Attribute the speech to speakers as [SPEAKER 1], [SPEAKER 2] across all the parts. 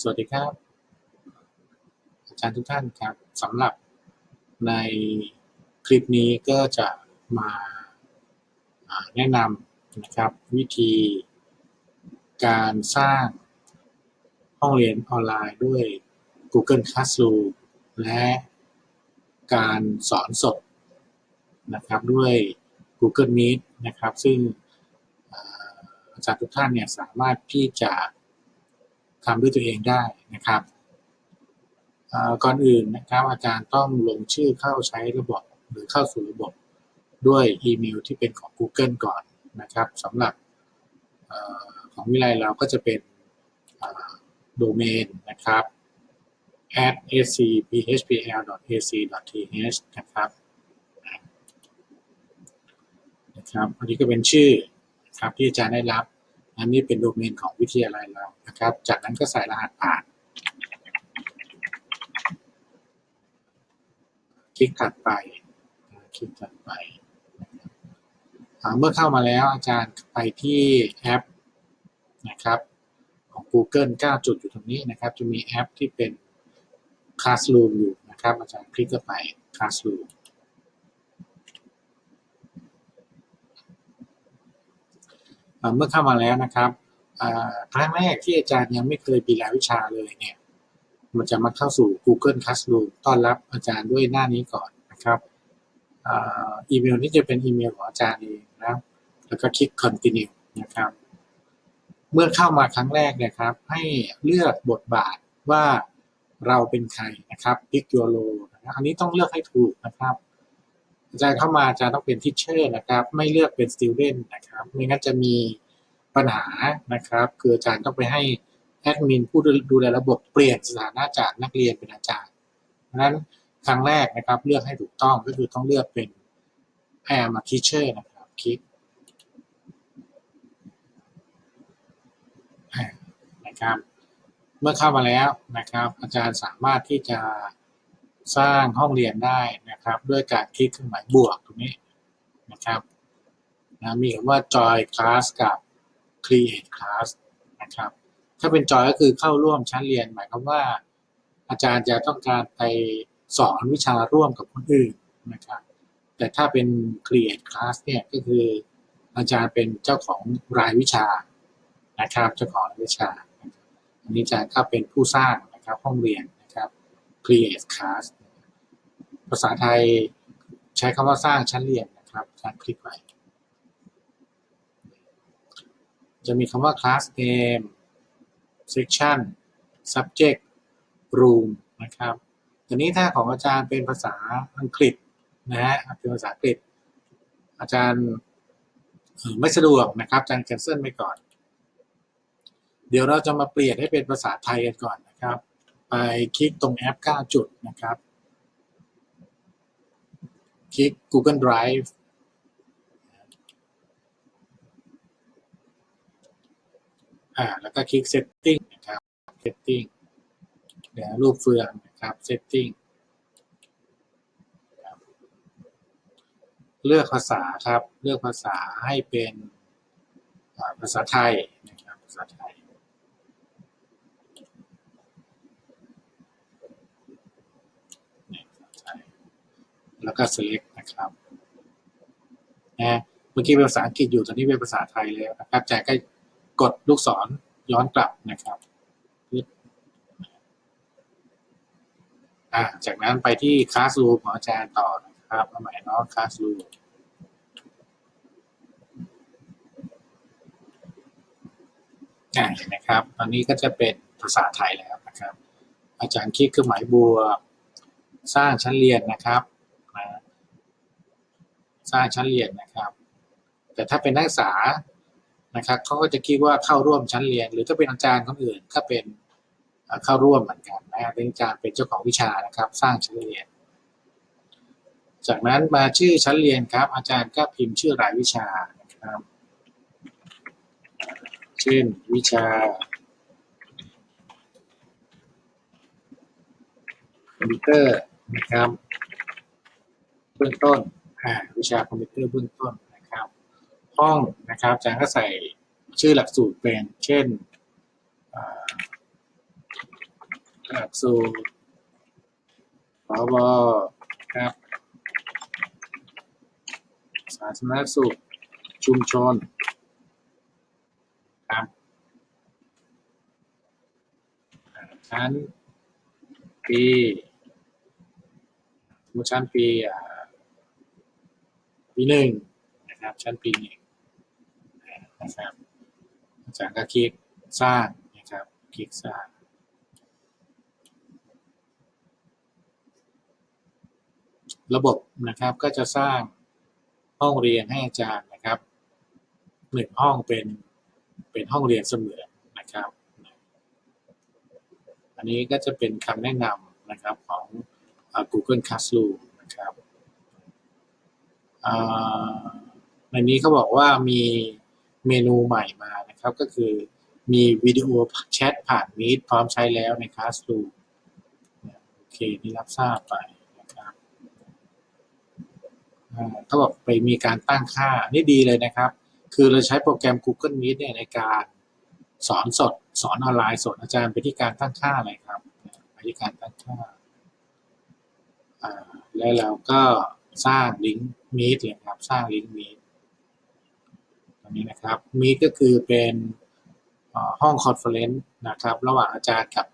[SPEAKER 1] สวัสดีครับ อาจารย์ทุกท่านครับสำหรับในคลิปนี้ก็จะมาแนะนำนะครับวิธีการสร้างห้องเรียนออนไลน์ด้วย Google Classroom และการสอนสดนะครับด้วย Google Meet นะครับ ซึ่งอาจารย์ทุกท่านเนี่ยสามารถที่จะ ทำด้วยตัวเองได้นะครับก่อนอื่นนะครับอาจารย์ต้องลงชื่อเข้าใช้ระบบหรือเข้าสู่ระบบด้วยอีเมลที่เป็นของ Google ก่อนนะครับสำหรับอของวิไลเราก็จะเป็นโดเมนนะครับ at acphpl.ac.th นะครับนะครับอันนี้ก็เป็นชื่อนะครับที่อาจารย์ได้รับ อันนี้เป็นโดเมนของวิทยาลัยเรานะครับ จากนั้นก็ใส่รหัสผ่าน คลิกถัดไป คลิกถัดไป เมื่อเข้ามาแล้วอาจารย์ไปที่แอปนะครับของ Google 9 จุดอยู่ตรงนี้นะครับ จะมีแอปที่เป็น Classroom อยู่นะครับ อาจารย์คลิกเข้าไป Classroom อ่า เมื่อเข้ามาแล้วนะครับครั้งแรกที่อาจารย์ยังไม่เคยมีรายวิชาเลยเนี่ยมันจะมาเข้าสู่ Google Classroom ต้อนรับอาจารย์ด้วยหน้านี้ก่อนนะครับอ,อีเมลนี้จะเป็นอีเมลของอาจารย์เองนะแล้วก็คลิก continue นะครับ เมื่อเข้ามาครั้งแรกนะครับ ให้เลือกบทบาทว่าเราเป็นใครนะครับ pick your role นะครับอันนี้ต้องเลือกให้ถูกนะครับ อาจารย์เข้ามาอาจารย์ต้องเป็น teacher นะครับ ไม่เลือกเป็น student นะครับไม่งั้นจะมีปัญหานะครับ คืออาจารย์ต้องไปให้แอดมินผู้ดูแลระบบเปลี่ยนสถานะจากนักเรียนเป็นอาจารย์เพราะฉะนั้นครั้งแรกนะครับ เลือกให้ถูกต้องก็คือต้องเลือกเป็น I am a teacher นะครับคลิกนะครับ เมื่อเข้ามาแล้วนะครับ อาจารย์สามารถที่จะ สร้างห้องเรียนได้นะครับ ด้วยการคลิกเครื่องหมายบวกตรงนี้นะครับนะมีคำว่า join class กับ create class นะครับ ถ้าเป็นจอยก็คือเข้าร่วมชั้นเรียน หมายความว่า อาจารย์จะต้องการไปสอนวิชาร่วมกับคนอื่นนะครับ แต่ถ้าเป็น create class เนี่ยก็คืออาจารย์เป็นเจ้าของรายวิชานะครับ เจ้าของวิชา อันนี้จะเข้าเป็นผู้สร้างนะครับห้องเรียน create class ภาษาไทยใช้คำว่าสร้างชั้นเรียนนะครับอาจารคลิกไว้จะมีคำว่า class name section subject room นะครับทีนี้ถ้าของอาจารย์เป็นภาษาอังกฤษนะฮะเป็นภาษาอังกฤษ อาจารย์ไม่สะดวกนะครับอาจารย์ cancel ไปก่อน เดี๋ยวเราจะมาเปลี่ยนให้เป็นภาษาไทยกันก่อนนะครับ ไปคลิกตรงแอป 9 จุดนะครับ คลิก Google Drive อ่าแล้วก็คลิก Setting นะครับ Setting เดี๋ยวรูปเฟืองนะครับ Setting เลือกภาษาครับ เลือกภาษาให้เป็นภาษาไทยนะครับภาษาไทย แล้วก็ select นะครับนะเมื่อกี้เป็นภาษาอังกฤษอยู่ตอนนี้เป็นภาษาไทยแล้วนะครับจากก็กดลูกศรย้อนกลับนะครับอ่าจากนั้นไปที่ Classroom ของอาจารย์ต่อนะครับเอาใหม่เนาะ Classroom อ่าเห็นไหมครับ ตอนนี้ก็จะเป็นภาษาไทยแล้วนะครับ อาจารย์คลิกเครื่องหมายบวก สร้างชั้นเรียนนะครับ สร้างชั้นเรียนนะครับ แต่ถ้าเป็นนักศึกษานะครับเขาก็จะคิดว่าเข้าร่วมชั้นเรียน หรือถ้าเป็นอาจารย์คนอื่นก็เป็นเข้าร่วมเหมือนกันนะเป็นอาจารย์เป็นเจ้าของวิชานะครับ สร้างชั้นเรียน จากนั้นมาชื่อชั้นเรียนครับ อาจารย์ก็พิมพ์ชื่อรายวิชานะครับ เช่นวิชาคอมพิวเตอร์นะครับเบื้องต้น วิชาคอมพิวเตอร์เบื้องต้นนะครับ ห้องนะครับอาจารย์ก็ใส่ชื่อหลักสูตรเป็น เช่นหลักสูตรพบครับสาธารณสุขชุมชนครับชั้นปีสมมุติชั้นปีอ่า ปีหนึ่งนะครับ ชั้นปีหนึ่งนะครับอาจารย์ก็คลิกสร้างนะครับคลิกสร้างระบบนะครับก็จะสร้างห้องเรียนให้อาจารย์นะครับหนึ่งห้องเป็นเป็นห้องเรียนเสมือนนะครับ อันนี้ก็จะเป็นคำแนะนำนะครับของ Google Classroom นะครับ ในนี้เขาบอกว่ามีเมนูใหม่มานะครับก็คือมีวิดีโอแชทผ่าน Meet พร้อมใช้แล้วใน Classroom โอเค นี่รับทราบไปนะครับเขาบอกไปมีการตั้งค่า นี่ดีเลยนะครับ คือเราใช้โปรแกรม Google Meet เนี่ยในการสอนสด สอนออนไลน์สดอาจารย์ไปที่การตั้งค่าเลยครับไปที่การตั้งค่าอ่าแล้วเราก็ สร้างลิงก์ Meet เลยครับ สร้างลิงก์ Meet ตรงนี้นะครับ Meet ก็คือเป็นห้องคอนเฟอเรนซ์นะครับ ระหว่างอาจารย์กับ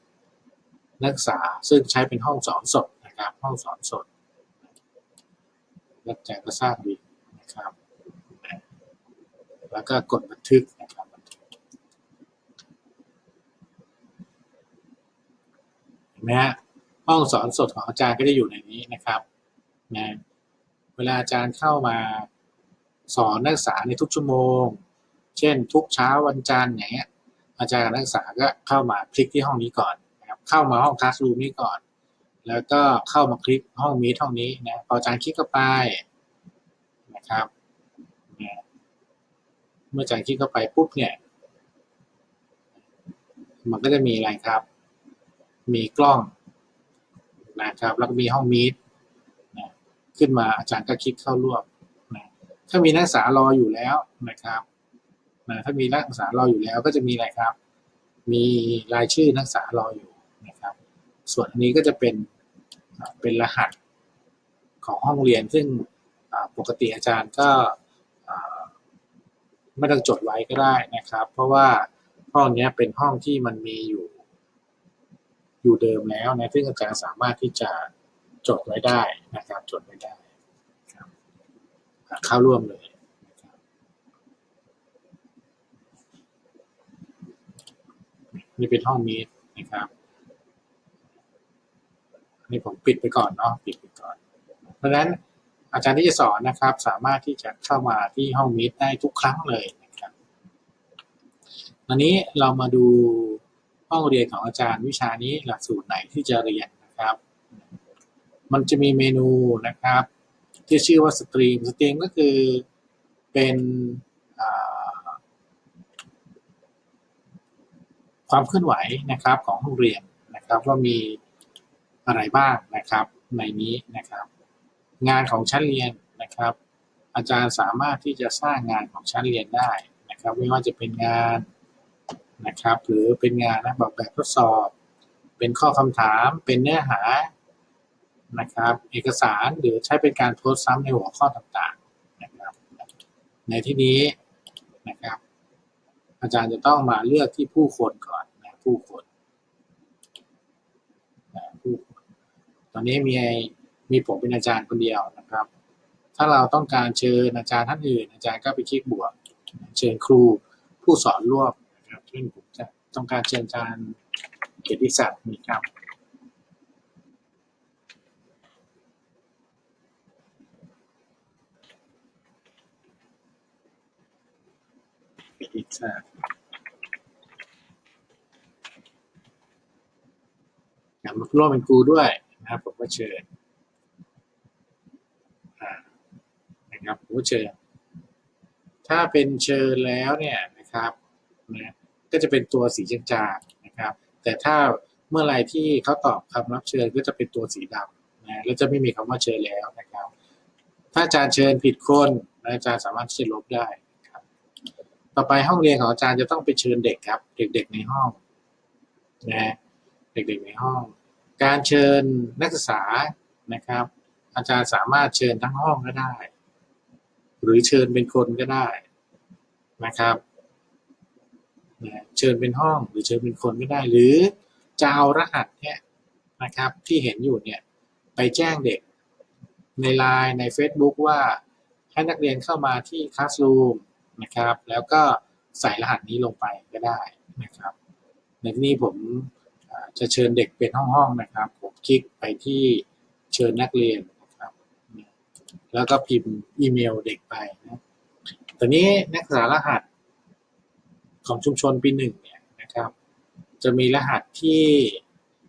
[SPEAKER 1] นักศึกษาซึ่งใช้เป็นห้องสอนสดนะครับ ห้องสอนสดแล้วอาจารย์ก็สร้างลิงก์นะครับ แล้วก็กดบันทึกนะครับนทึกเห็นไหมฮะห้องสอนสดของอาจารย์ก็จะอยู่ในนี้นะครับนะ เวลาอาจารย์เข้ามาสอนนักศึกษาในทุกชั่วโมง เช่น ทุกเช้าวันจันทร์อย่างเงี้ย อาจารย์กับนักศึกษาก็เข้ามาคลิกที่ห้องนี้ก่อนนะครับเข้ามาห้องคลาสรูมนี้ก่อน แล้วก็เข้ามาคลิกห้องมีห้องนี้นะพออาจารย์คลิกเข้าไปนะครับนะเมื่ออาจารย์คลิกเข้าไปปุ๊บเนี่ยมันก็จะมีอะไรครับ มีกล้องนะครับ แล้วก็มีห้องมีด ขึ้นมาอาจารย์ก็คลิกเข้าร่วมนะถ้ามีนักศึกษารออยู่แล้วนะครับนะถ้ามีนักศึกษารออยู่แล้วก็จะมีอะไรครับ มีรายชื่อนักศึกษารออยู่นะครับ ส่วนอันนี้ก็จะเป็นเป็นรหัสของห้องเรียนซึ่งปกติอาจารย์ก็ไม่ต้องจดไว้ก็ได้นะครับ เพราะว่าห้องนี้เป็นห้องที่มันมีอยู่ อยู่เดิมแล้วนะซึ่งอาจารย์สามารถที่จะ จดไว้ได้นะครับจดไว้ได้ครับเข้าร่วมเลยนี่เป็นห้องมีดนะครับนี่ผมปิดไปก่อนเนาะปิดไปก่อน เพราะฉะนั้นอาจารย์ที่จะสอนนะครับ สามารถที่จะเข้ามาที่ห้องมีดได้ทุกครั้งเลยนะครับอันนี้เรามาดูห้องเรียนของอาจารย์วิชานี้หลักสูตรไหนที่จะเรียนนะครับ มันจะมีเมนูนะครับ ที่ชื่อว่าสตรีมสตรีมก็คือเป็นความเคลื่อนไหวนะครับของห้องเรียนนะครับว่ามีอะไรบ้างนะครับในนี้นะครับ งานของชั้นเรียนนะครับ อาจารย์สามารถที่จะสร้างงานของชั้นเรียนได้นะครับ ไม่ว่าจะเป็นงานนะครับ หรือเป็นงานนะแบบแบบทดสอบ เป็นข้อคำถามเป็นเนื้อหา นะครับ เอกสารหรือใช้เป็นการโพสต์ซ้ำในหัวข้อต่างๆนะครับ ในที่นี้นะครับ อาจารย์จะต้องมาเลือกที่ผู้คนก่อนนะผู้คนนะผู้คนตอนนี้มีมีผมเป็นอาจารย์คนเดียวนะครับ ถ้าเราต้องการเชิญอาจารย์ท่านอื่น อาจารย์ก็ไปคลิกบวก เชิญครูผู้สอนร่วมนะครับเช่นผมจะต้องการเชิญอาจารย์เกียรติศักดิ์นี่ครับ เกียรติศักดิ์อยากมาร่วมเป็นครูด้วยนะครับผมก็เชิญนะครับผมก็เชิญ ถ้าเป็นเชิญแล้วเนี่ยนะครับนะก็จะเป็นตัวสีจางๆนะครับ แต่ถ้าเมื่อไรที่เขาตอบคำรับเชิญก็จะเป็นตัวสีดำนะแล้วจะไม่มีคำว่าเชิญแล้วนะครับ ถ้าอาจารย์เชิญผิดคนอาจารย์สามารถที่จะลบได้ ต่อไปห้องเรียนของอาจารย์จะต้องไปเชิญเด็กครับ เด็กๆในห้องนะเด็กๆในห้อง การเชิญนักศึกษานะครับ อาจารย์สามารถเชิญทั้งห้องก็ได้ หรือเชิญเป็นคนก็ได้นะครับนะเชิญเป็นห้องหรือเชิญเป็นคนก็ได้ หรือจะเอารหัสเนี่ยนะครับที่เห็นอยู่เนี่ยไปแจ้งเด็กในไลน์ใน Facebook ว่าให้นักเรียนเข้ามาที่ Classroom นะครับ แล้วก็ใส่รหัสนี้ลงไปก็ได้นะครับ ในที่นี้ผมจะเชิญเด็กเป็นห้องๆนะครับ ผมคลิกไปที่เชิญนักเรียนนะครับ แล้วก็พิมพ์อีเมลเด็กไปนะตอนนี้นักศึกษารหัสของชุมชนปีหนึ่งเนี่ยนะครับ จะมีรหัสที่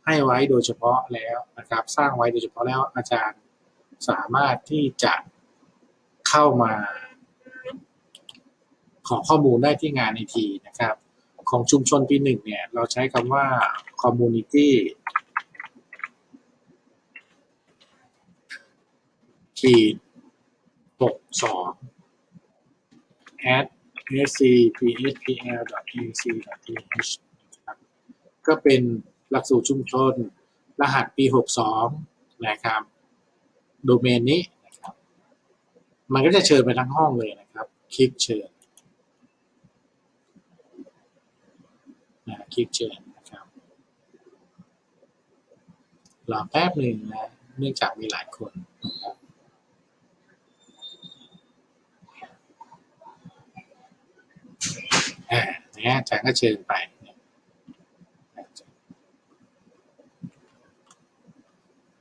[SPEAKER 1] ให้ไว้โดยเฉพาะแล้วนะครับ สร้างไว้โดยเฉพาะแล้วอาจารย์สามารถที่จะเข้ามา ขอข้อมูลได้ที่งานในทีนะครับ ของชุมชนปีหนึ่งเนี่ย เราใช้คำว่า community ขีดหกสอง at scpspl.ac.th นะครับก็เป็นหลักสูตรชุมชน รหัสปี 62 นะครับ โดเมนนี้นะครับ มันก็จะเชิญไปทั้งห้องเลยนะครับ คลิกเชิญนะ คลิกเชิญนะครับรอแป๊บหนึ่งนะเนื่องจากมีหลายคนนะครับอ่าเนี่ยอาจารย์ก็เชิญไป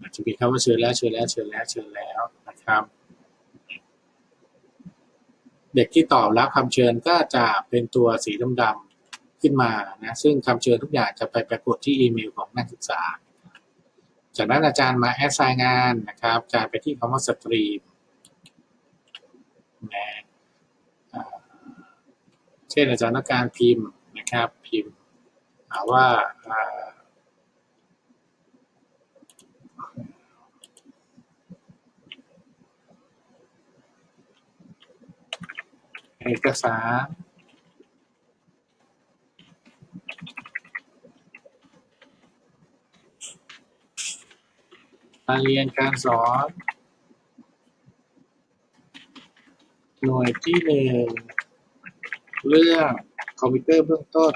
[SPEAKER 1] อาจจะมีคำว่าเชิญแล้วเชิญแล้วเชิญแล้วเชิญแล้วนะครับ เด็กที่ตอบรับคำเชิญก็จะเป็นตัวสีดำ ขึ้นมานะซึ่งคำเชิญทุกอย่างจะไปปรากฏที่อีเมลของนักศึกษา จากนั้นอาจารย์มาแอดไซน์งานนะครับอาจารย์ไปที่คำว่าสตรีมนะเช่นอาจารย์ต้องการพิมพ์นะครับพิมพ์หาว่าอ่าเอกสาร การเรียนการสอน หน่วยที่หนึ่งเรื่องคอมพิวเตอร์เบื้องต้น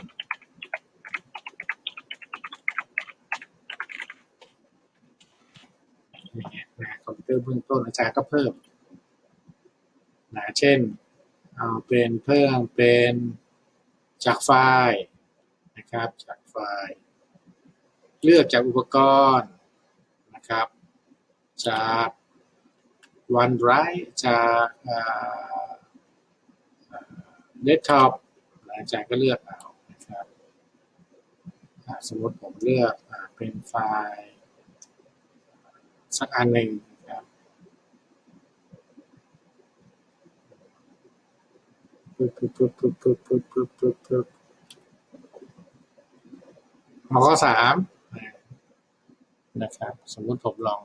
[SPEAKER 1] คอมพิวเตอร์เบื้องต้นอาจารย์ก็เพิ่มนะเช่นเอาเป็นเพิ่มเป็นจากไฟล์นะครับจากไฟล์ เลือกจากอุปกรณ์ จาก OneDrive จากเดสก์ท็อปอาจารย์ก็เลือกเอานะครับสมมติผมเลือกเป็นไฟล์สักอันหนึ่งนะครับปึ๊บปึ๊บปึ๊บปึ๊บปึ๊บปึ๊บปึ๊บปึ๊บปึ๊บหัวข้อสามนะครับ สมมติผมลอง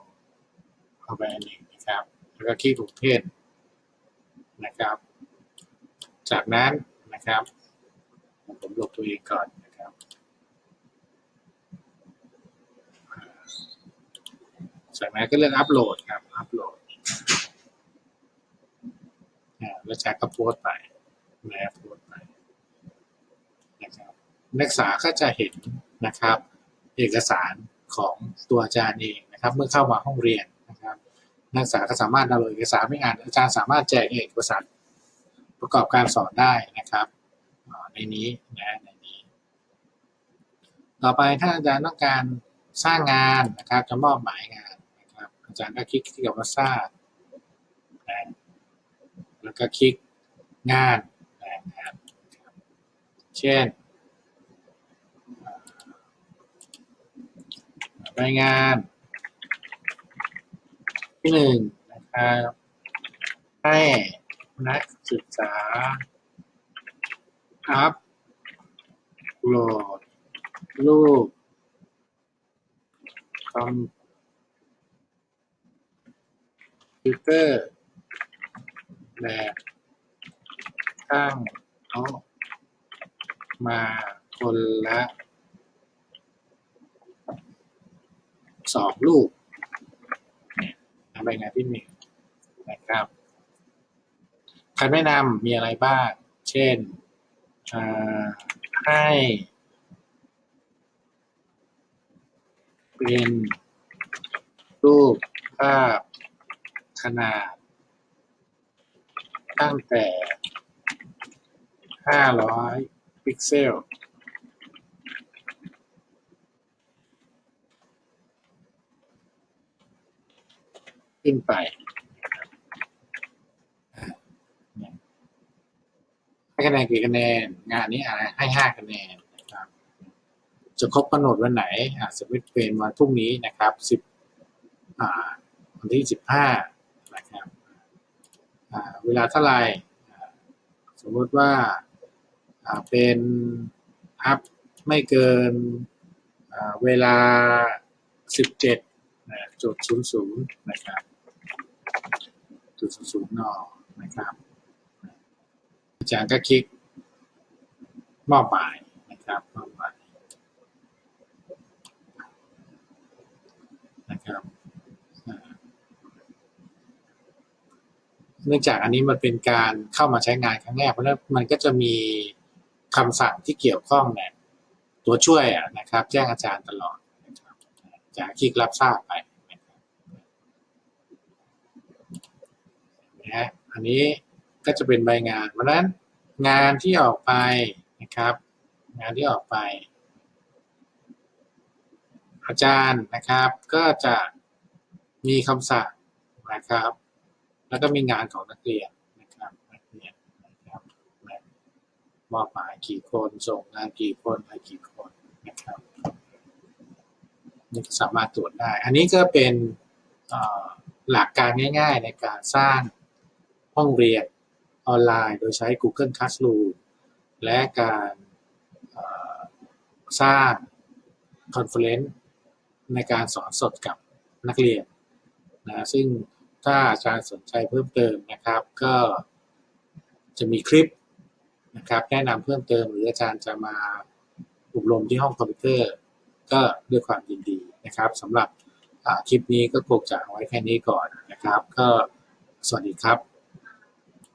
[SPEAKER 1] เอาไปอันหนึ่งนะครับ แล้วก็คลิกถูกเพศนะครับ จากนั้นนะครับ ผมหลบตัวเองก่อนนะครับ จากนั้นก็เลือกอัปโหลดครับ อัปโหลดแล้วแจ็คก็โพสต์ไปนะโพสไปนะครับนักศึกษาก็จะเห็นนะครับ เอกสารของตัวอาจารย์เองนะครับ เมื่อเข้ามาห้องเรียน นักศึกษาก็สามารถดาวน์โหลดเอกสารไม่อ่านอาจารย์สามารถแจกเอกสารประกอบการสอนได้นะครับในนี้นะในนี้ต่อไปถ้าอาจารย์ต้องการสร้างงานนะครับจะมอบหมายงานนะครับอาจารย์ก็คลิกที่คำว่าสร้างนะแล้วก็คลิกงานนะครับเช่นรายงาน ที่หนึ่งนะครับให้นักศึกษาอัพโหลดรูปคอมพิวเตอร์แบบตั้งโต๊ะมาคนละสองรูป นะใบงานที่หนึ่งนะครับคำแนะนำมีอะไรบ้าง เช่นให้เป็นรูปภาพขนาด ตั้งแต่ 500 พิกเซล ขึ้นไปให้คะแนนกี่คะแนน งานนี้อะให้ห้าคะแนนนะครับจะครบกำหนดวันไหนอะสมมติเป็นวันพรุ่งนี้นะครับสิบอ่าวันที่สิบห้านะครับอ่าเวลาเท่าไหร่อ่าสมมติว่าอ่าเป็นอัพไม่เกินอ่าเวลาสิบเจ็ดจุดศูนย์ศูนย์นะครับ จุดศูนย์นอนะครับ อาจารย์ก็คลิกมอบหมายนะครับมอบหมายนะครับเนื่องจากอันนี้มันเป็นการเข้ามาใช้งานครั้งแรกเพราะฉะนั้นมันก็จะมีคำสั่งที่เกี่ยวข้องเนี่ยตัวช่วยอะนะครับ แจ้งอาจารย์ตลอดนะครับอาจารย์คลิกรับทราบไปนะครับ นะฮะอันนี้ก็จะเป็นใบงานเพราะนั้นงานที่ออกไปนะครับ งานที่ออกไป อาจารย์นะครับก็จะมีคำสั่งนะครับ แล้วก็มีงานของนักเรียนนะครับนักเรียนนะครับมอบหมายกี่คนส่งงานกี่คนอะไรกี่คนนะครับนี่สามารถตรวจได้ อันนี้ก็เป็นหลักการง่าย ๆ ในการสร้าง ห้องเรียนออนไลน์โดยใช้ Google Classroom และการสร้างคอนเฟอเรนซ์ในการสอนสดกับนักเรียนนะซึ่งถ้าอาจารย์สนใจเพิ่มเติมนะครับ ก็จะมีคลิปนะครับแนะนำเพิ่มเติมหรืออาจารย์จะมาอบรมที่ห้องคอมพิวเตอร์ ก็ด้วยความยินดีนะครับสำหรับคลิปนี้ก็คงจะเอาไว้แค่นี้ก่อนนะครับ ก็สวัสดีครับ